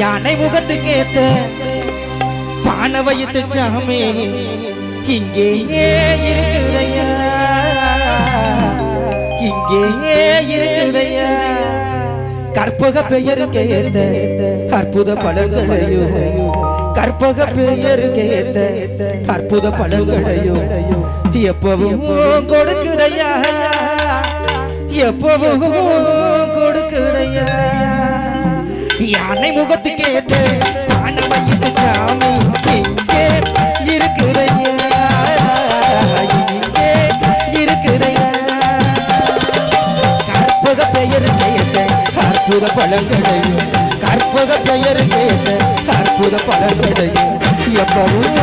யானை முகத்துக்கு ஏத்த பானை வயிற்று சாமி இங்கேயே இருக்குதையா? இங்கேயே இருக்குதையா? கற்பக பெயருக்கு ஏத்த அற்புத பலன்களையும் கற்பக பெயருக்கு ஏத்த அற்புத பலன்களையும் எப்பவும் கொடுக்குதையா? எப்பவும் யானை முகத்துக்கு ஏத்த ஆனவையின் சாமி இங்கே இருக்குதையா இங்கே இருக்குதையா கற்பக பெயர் கேட்ட அற்புத பழங்களையும் கற்பக பெயர் கேட்ட அற்புத பழங்களையும் எப்பவும்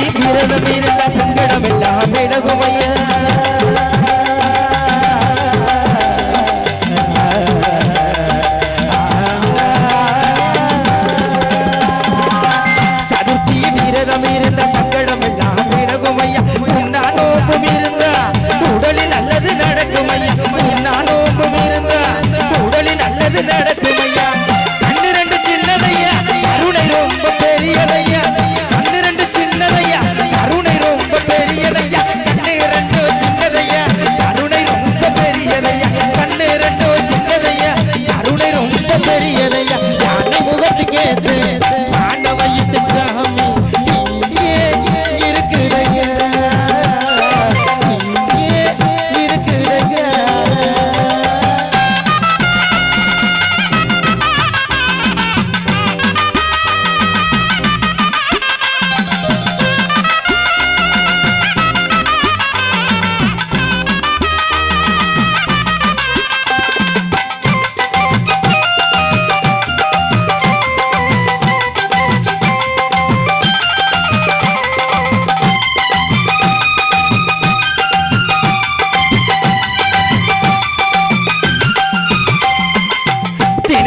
விரதம் இருந்த சங்கடம் எல்லாம்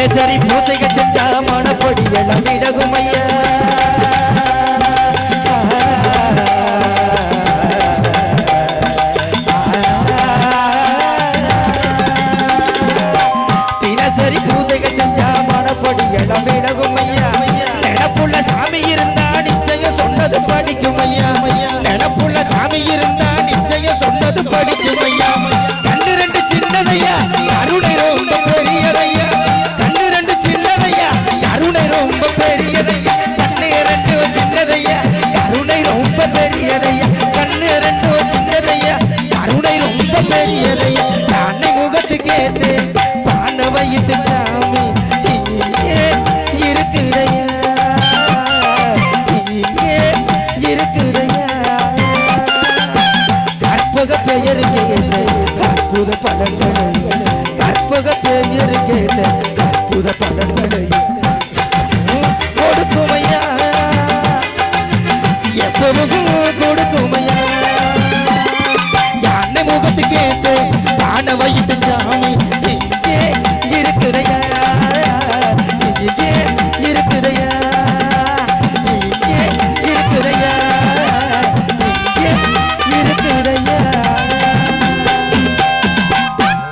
தினசரி பூசைக செஞ்சா மனப்படி எல்லாம் விலகுமையா தினசரி பூசைக செஞ்சா மனப்படி எல்லாம் விலகுமையா நினப்புள்ள சாமி இருந்தா நிச்சயம் சொன்னது படிக்குமையா நினப்புள்ள சாமி இருந்தா நிச்சயம் சொன்னது படிக்குமையா கண்ணு ரெண்டு சின்னதையா? கருணை ரொம்ப பெரியதையா? அன்னை முகத்துக்கு ஏத்து பான வைத்து சாமி இங்கே இருக்குதையா இங்கே இருக்குதையா கற்பக பெயர் கேட்ட அற்புத பலன்களையும் கற்பக பெயர் கேட்ட அற்புத பலன்களையும். எப்பவும்